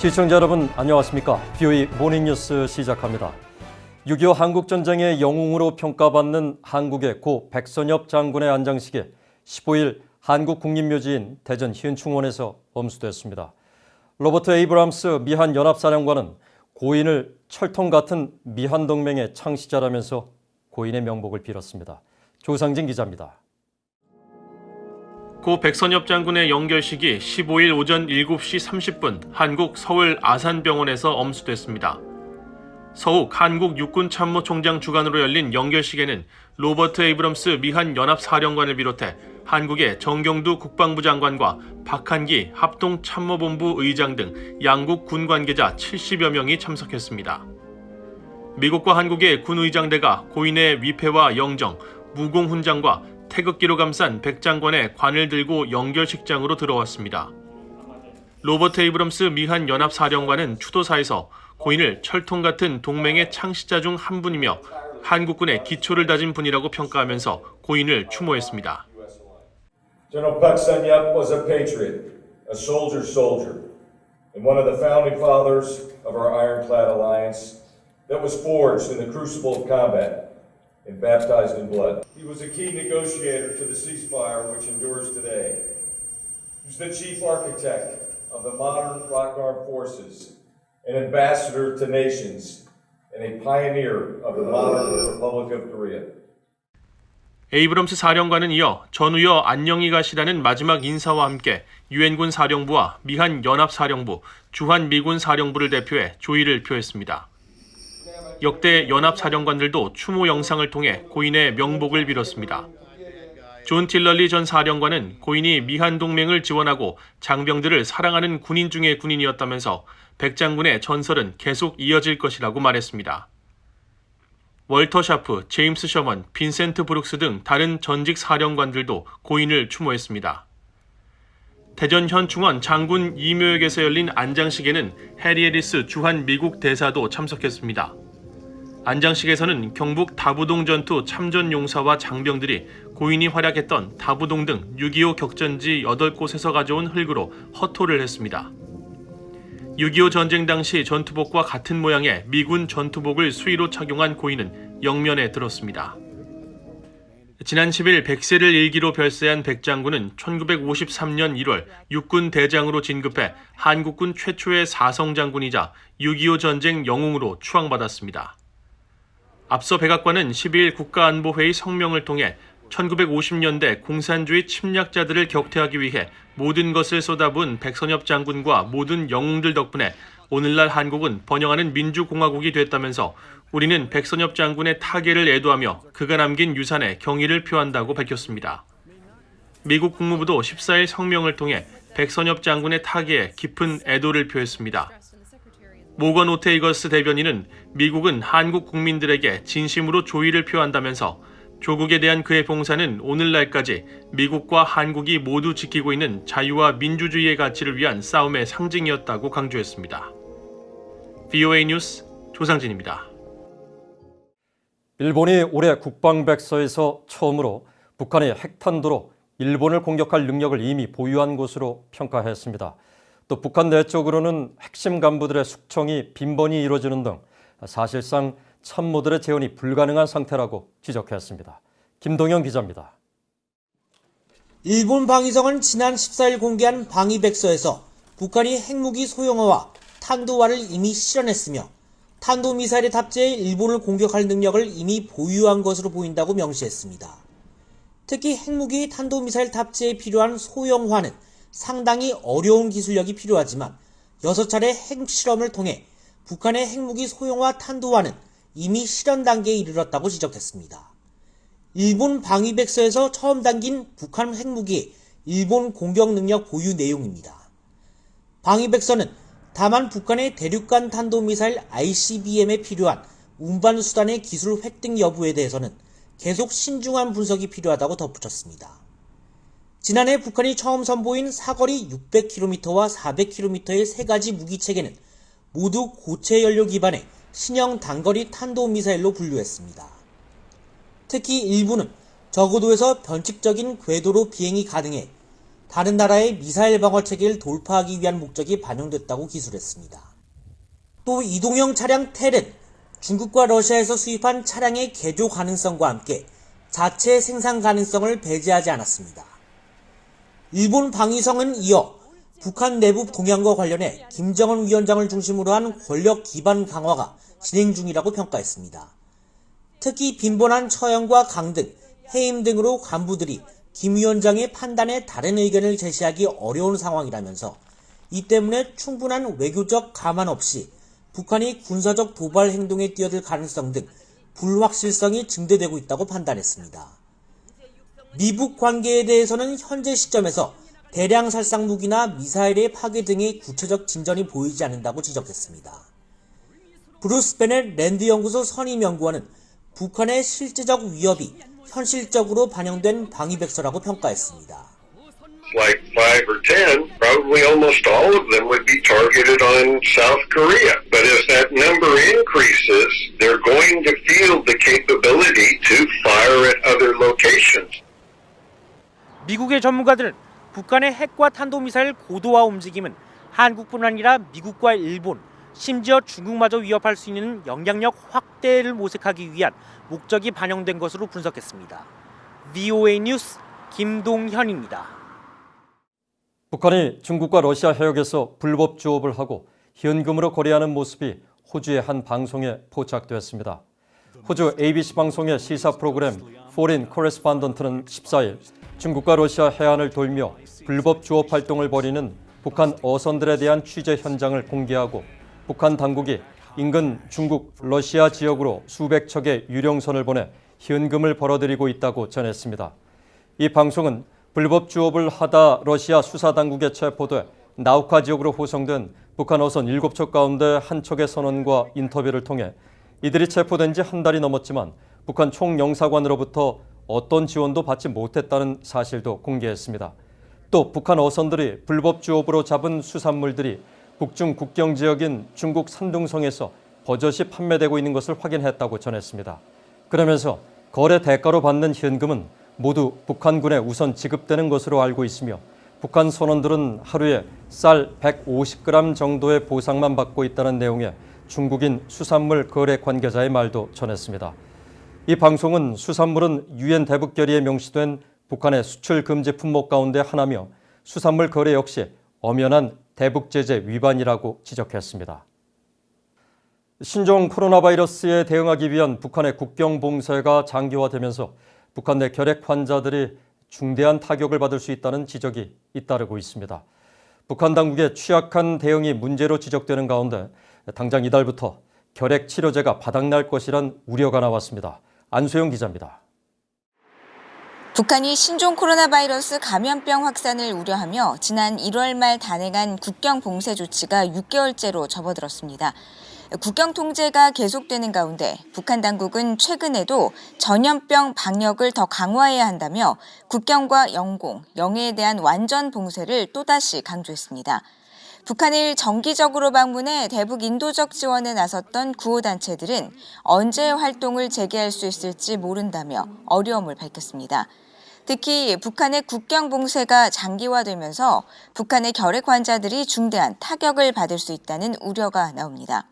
시청자 여러분 안녕하십니까? BOE 모닝뉴스 시작합니다. 6.25 한국전쟁의 영웅으로 평가받는 한국의 고 백선엽 장군의 안장식이 15일 한국국립묘지인 대전 hiun충원에서 엄수됐습니다. 로버트 에이브람스 미한 연합사령관은 고인을 철통 같은 미한 동맹의 창시자라면서 고인의 명복을 빌었습니다. 조상진 기자입니다. 고 백선엽 장군의 영결식이 15일 오전 7시 30분 한국 서울 아산병원에서 엄수됐습니다. 서욱 한국 육군 참모총장 주관으로 열린 영결식에는 로버트 에이브럼스 미한 연합사령관을 비롯해 한국의 정경두 국방부 장관과 박한기 합동 참모본부 의장 등 양국 군 관계자 70여 명이 참석했습니다. 미국과 한국의 군 의장대가 고인의 위패와 영정, 무공 훈장과 태극기로 감싼 백장관의 관을 들고 영결식장으로 들어왔습니다. 로버트 에이브럼스 미한 연합사령관은 추도사에서 고인을 철통 같은 동맹의 창시자 중 한 분이며 한국군의 기초를 다진 분이라고 평가하면서 고인을 추모했습니다. General Pak Sun-yup was a patriot, a soldier's soldier, and one of the founding fathers of our ironclad alliance that was forged in the crucible of combat and baptized in blood. He was a key negotiator to the ceasefire which endures today. He was the chief architect of the modern Rock Armed Forces, an ambassador to nations, and a pioneer of the modern Republic of Korea. 에이브럼스 사령관은 이어 전우여 안녕히 가시라는 마지막 인사와 함께 유엔군 사령부와 미한 연합 사령부, 주한 미군 사령부를 대표해 조의를 표했습니다. 역대 연합사령관들도 추모 영상을 통해 고인의 명복을 빌었습니다. 존 틸럴리 전 사령관은 고인이 미한 동맹을 지원하고 장병들을 사랑하는 군인 중의 군인이었다면서 백장군의 전설은 계속 이어질 것이라고 말했습니다. 월터 샤프, 제임스 셔먼, 빈센트 브룩스 등 다른 전직 사령관들도 고인을 추모했습니다. 대전 현충원 장군 이묘역에서 열린 안장식에는 해리 해리스 주한 미국 대사도 참석했습니다. 안장식에서는 경북 다부동 전투 참전 용사와 장병들이 고인이 활약했던 다부동 등 6.25 격전지 8곳에서 가져온 흙으로 허토를 했습니다. 6.25 전쟁 당시 전투복과 같은 모양의 미군 전투복을 수의로 착용한 고인은 영면에 들었습니다. 지난 10일 100세를 일기로 별세한 백장군은 1953년 1월 육군 대장으로 진급해 한국군 최초의 사성 장군이자 6.25 전쟁 영웅으로 추앙받았습니다. 앞서 백악관은 12일 국가안보회의 성명을 통해 1950년대 공산주의 침략자들을 격퇴하기 위해 모든 것을 쏟아부은 백선엽 장군과 모든 영웅들 덕분에 오늘날 한국은 번영하는 민주공화국이 됐다면서 우리는 백선엽 장군의 타계를 애도하며 그가 남긴 유산에 경의를 표한다고 밝혔습니다. 미국 국무부도 14일 성명을 통해 백선엽 장군의 타계에 깊은 애도를 표했습니다. 모건 오테이거스 대변인은 미국은 한국 국민들에게 진심으로 조의를 표한다면서 조국에 대한 그의 봉사는 오늘날까지 미국과 한국이 모두 지키고 있는 자유와 민주주의의 가치를 위한 싸움의 상징이었다고 강조했습니다. VOA 뉴스 조상진입니다. 일본이 올해 국방백서에서 처음으로 북한의 핵탄두로 일본을 공격할 능력을 이미 보유한 것으로 평가했습니다. 또 북한 내적으로는 핵심 간부들의 숙청이 빈번히 이루어지는 등 사실상 참모들의 재원이 불가능한 상태라고 지적했습니다. 김동영 기자입니다. 일본 방위성은 지난 14일 공개한 방위백서에서 북한이 핵무기 소형화와 탄도화를 이미 실현했으며 탄도미사일에 탑재해 일본을 공격할 능력을 이미 보유한 것으로 보인다고 명시했습니다. 특히 핵무기 탄도미사일 탑재에 필요한 소형화는 상당히 어려운 기술력이 필요하지만 6차례 핵실험을 통해 북한의 핵무기 소형화 탄도화는 이미 실현 단계에 이르렀다고 지적했습니다. 일본 방위백서에서 처음 담긴 북한 핵무기의 일본 공격 능력 보유 내용입니다. 방위백서는 다만 북한의 대륙간 탄도미사일 ICBM에 필요한 운반 수단의 기술 획득 여부에 대해서는 계속 신중한 분석이 필요하다고 덧붙였습니다. 지난해 북한이 처음 선보인 사거리 600km와 400km의 세 가지 무기 체계는 모두 고체 연료 기반의 신형 단거리 탄도미사일로 분류했습니다. 특히 일부는 저고도에서 변칙적인 궤도로 비행이 가능해 다른 나라의 미사일 방어 체계를 돌파하기 위한 목적이 반영됐다고 기술했습니다. 또 이동형 차량 텔은 중국과 러시아에서 수입한 차량의 개조 가능성과 함께 자체 생산 가능성을 배제하지 않았습니다. 일본 방위성은 이어 북한 내부 동향과 관련해 김정은 위원장을 중심으로 한 권력 기반 강화가 진행 중이라고 평가했습니다. 특히 빈번한 처형과 강등, 해임 등으로 간부들이 김 위원장의 판단에 다른 의견을 제시하기 어려운 상황이라면서 이 때문에 충분한 외교적 감안 없이 북한이 군사적 도발 행동에 뛰어들 가능성 등 불확실성이 증대되고 있다고 판단했습니다. 미북 관계에 대해서는 현재 시점에서 대량 살상 무기나 미사일의 파괴 등의 구체적 진전이 보이지 않는다고 지적했습니다. 브루스 베넷 랜드 연구소 선임 연구원은 북한의 실제적 위협이 현실적으로 반영된 방위백서라고 평가했습니다. like five or ten, probably almost all of them would be targeted on South Korea. But as that number increases, they're going to feel the capability to fire at other locations. 미국의 전문가들은 북한의 핵과 탄도미사일 고도화 움직임은 한국뿐 아니라 미국과 일본, 심지어 중국마저 위협할 수 있는 영향력 확대를 모색하기 위한 목적이 반영된 것으로 분석했습니다. VOA 뉴스 김동현입니다. 북한이 중국과 러시아 해역에서 불법 주업을 하고 현금으로 거래하는 모습이 호주의 한 방송에 포착되었습니다. 호주 ABC 방송의 시사 프로그램 Foreign Correspondent는 14일 중국과 러시아 해안을 돌며 불법 주업 활동을 벌이는 북한 어선들에 대한 취재 현장을 공개하고 북한 당국이 인근 중국, 러시아 지역으로 수백 척의 유령선을 보내 현금을 벌어들이고 있다고 전했습니다. 이 방송은 불법 주업을 하다 러시아 수사당국에 체포돼 나우카 지역으로 호송된 북한 어선 7척 가운데 한 척의 선원과 인터뷰를 통해 이들이 체포된 지 한 달이 넘었지만 북한 총영사관으로부터 어떤 지원도 받지 못했다는 사실도 공개했습니다. 또 북한 어선들이 불법 주업으로 잡은 수산물들이 북중 국경 지역인 중국 산둥성에서 버젓이 판매되고 있는 것을 확인했다고 전했습니다. 그러면서 거래 대가로 받는 현금은 모두 북한군에 우선 지급되는 것으로 알고 있으며 북한 선원들은 하루에 쌀 150g 정도의 보상만 받고 있다는 내용의 중국인 수산물 거래 관계자의 말도 전했습니다. 이 방송은 수산물은 유엔 대북 결의에 명시된 북한의 수출 금지 품목 가운데 하나며 수산물 거래 역시 엄연한 대북 제재 위반이라고 지적했습니다. 신종 코로나 바이러스에 대응하기 위한 북한의 국경 봉쇄가 장기화되면서 북한 내 결핵 환자들이 중대한 타격을 받을 수 있다는 지적이 잇따르고 있습니다. 북한 당국의 취약한 대응이 문제로 지적되는 가운데 당장 이달부터 결핵 치료제가 바닥날 것이란 우려가 나왔습니다. 안소영 기자입니다. 북한이 신종 코로나 바이러스 감염병 확산을 우려하며 지난 1월 말 단행한 국경 봉쇄 조치가 6개월째로 접어들었습니다. 국경 통제가 계속되는 가운데 북한 당국은 최근에도 전염병 방역을 더 강화해야 한다며 국경과 영공, 영해에 대한 완전 봉쇄를 또다시 강조했습니다. 북한을 정기적으로 방문해 대북 인도적 지원에 나섰던 구호단체들은 언제 활동을 재개할 수 있을지 모른다며 어려움을 밝혔습니다. 특히 북한의 국경 봉쇄가 장기화되면서 북한의 결핵 환자들이 중대한 타격을 받을 수 있다는 우려가 나옵니다.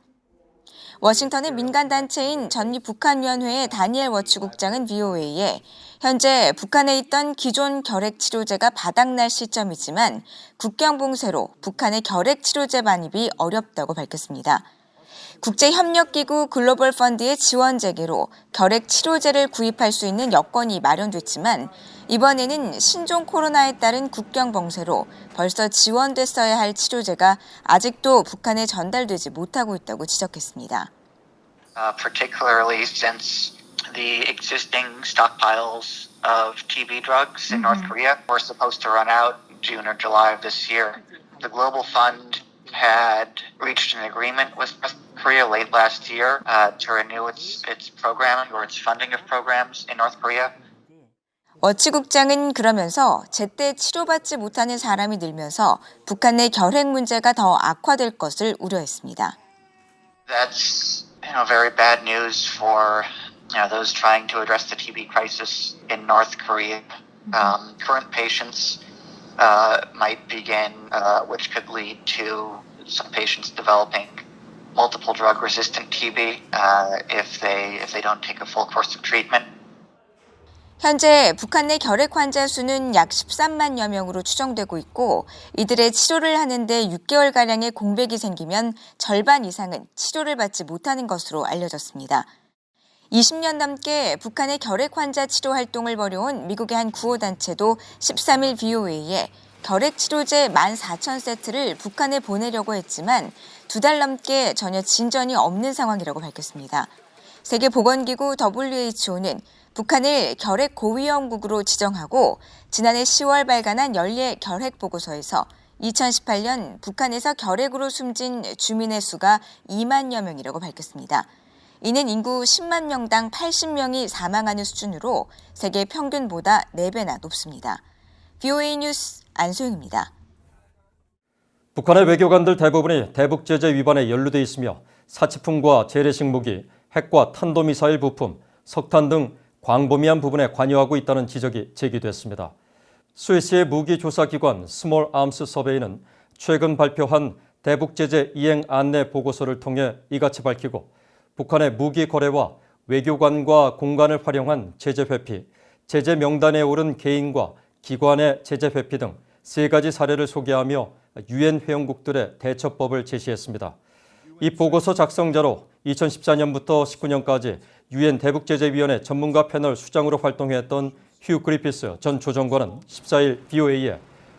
워싱턴의 민간단체인 전미북한위원회의 다니엘 워치 국장은 VOA에 현재 북한에 있던 기존 결핵 치료제가 바닥날 시점이지만 국경 봉쇄로 북한의 결핵 치료제 반입이 어렵다고 밝혔습니다. 국제협력기구 글로벌 펀드의 지원 재개로 결핵 치료제를 구입할 수 있는 여건이 마련됐지만 이번에는 신종 코로나에 따른 국경 봉쇄로 벌써 지원됐어야 할 치료제가 아직도 북한에 전달되지 못하고 있다고 지적했습니다. uh, particularly since the existing stockpiles of TB drugs in North Korea were supposed to run out June or July of this year. The Global Fund had reached an agreement with North Korea late last year uh, to renew its its program or its funding of programs in North Korea. 워치국장은 그러면서 제때 치료받지 못하는 사람이 늘면서 북한 내 결핵 문제가 더 악화될 것을 우려했습니다. That's you know very bad news for you know those trying to address the TB crisis in North Korea. Um, current patients uh, might begin, uh, which could lead to some patients developing multiple drug resistant TB uh, if they if they don't take a full course of treatment. 현재 북한 내 결핵 환자 수는 약 13만여 명으로 추정되고 있고 이들의 치료를 하는데 6개월가량의 공백이 생기면 절반 이상은 치료를 받지 못하는 것으로 알려졌습니다. 20년 넘게 북한의 결핵 환자 치료 활동을 벌여온 미국의 한 구호단체도 13일 VOA에 결핵 치료제 14,000세트를 북한에 보내려고 했지만 두 달 넘게 전혀 진전이 없는 상황이라고 밝혔습니다. 세계보건기구 WHO는 북한을 결핵 고위험국으로 지정하고 지난해 10월 발간한 연례 결핵 보고서에서 2018년 북한에서 결핵으로 숨진 주민의 수가 2만여 명이라고 밝혔습니다. 이는 인구 10만 명당 80명이 사망하는 수준으로 세계 평균보다 4배나 높습니다. BOA 뉴스 안소영입니다. 북한의 외교관들 대부분이 대북 제재 위반에 연루돼 있으며 사치품과 재래식 무기, 핵과 탄도미사일 부품, 석탄 등 광범위한 부분에 관여하고 있다는 지적이 제기됐습니다. 스위스의 무기조사기관 스몰 암스 서베이는 최근 발표한 대북 제재 이행 안내 보고서를 통해 이같이 밝히고 북한의 무기 거래와 외교관과 공간을 활용한 제재 회피, 제재 명단에 오른 개인과 기관의 제재 회피 등 세 가지 사례를 소개하며 유엔 회원국들의 대처법을 제시했습니다. 이 보고서 작성자로 2014년부터 19년까지 유엔 대북제재위원회 전문가 패널 수장으로 활동했던 휴 그리피스 전 조정관은 14일 BOA에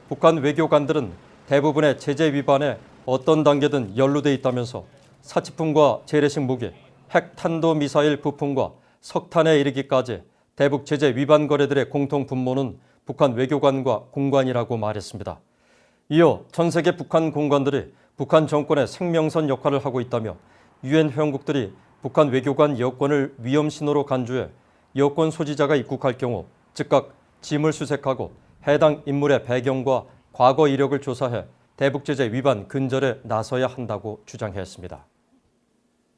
북한 외교관들은 대부분의 제재 위반에 어떤 단계든 연루돼 있다면서 사치품과 재래식 무기, 핵 탄도 미사일 부품과 석탄에 이르기까지 대북 제재 위반 거래들의 공통 분모는 북한 외교관과 공관이라고 말했습니다. 이어 전 세계 북한 공관들이 북한 정권의 생명선 역할을 하고 있다며 유엔 회원국들이 북한 외교관 여권을 위험 신호로 간주해 여권 소지자가 입국할 경우 즉각 짐을 수색하고 해당 인물의 배경과 과거 이력을 조사해 대북 제재 위반 근절에 나서야 한다고 주장했습니다.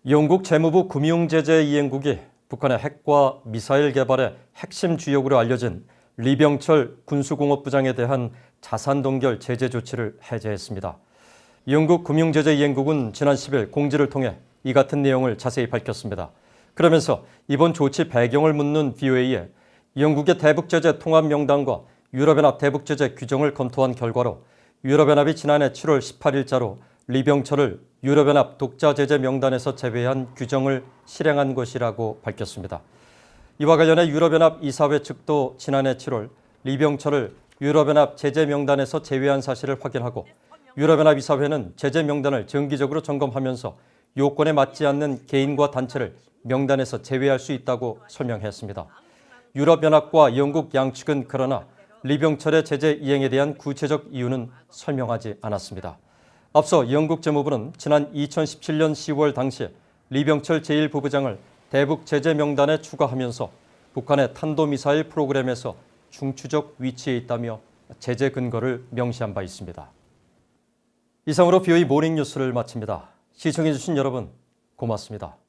영국 재무부 금융제재 이행국이 북한의 핵과 미사일 개발의 핵심 주역으로 알려진 리병철 군수공업부장에 대한 자산 동결 제재 조치를 해제했습니다. 영국 금융제재 이행국은 지난 10일 공지를 통해 이 같은 내용을 자세히 밝혔습니다. 그러면서 이번 조치 배경을 묻는 BOA에 영국의 대북제재 통합 명단과 유럽연합 대북제재 규정을 검토한 결과로 유럽연합이 지난해 7월 18일자로 리병철을 유럽연합 독자 제재 명단에서 제외한 규정을 실행한 것이라고 밝혔습니다. 이와 관련해 유럽연합 이사회 측도 지난해 7월 리병철을 유럽연합 제재 명단에서 제외한 사실을 확인하고 유럽연합 이사회는 제재 명단을 정기적으로 점검하면서 요건에 맞지 않는 개인과 단체를 명단에서 제외할 수 있다고 설명했습니다. 유럽연합과 영국 양측은 그러나 리병철의 제재 이행에 대한 구체적 이유는 설명하지 않았습니다. 앞서 영국 재무부는 지난 2017년 10월 당시 리병철 제1부부장을 대북 제재 명단에 추가하면서 북한의 탄도미사일 프로그램에서 중추적 위치에 있다며 제재 근거를 명시한 바 있습니다. 이상으로 BOE 모닝 뉴스를 마칩니다. 시청해주신 여러분 고맙습니다.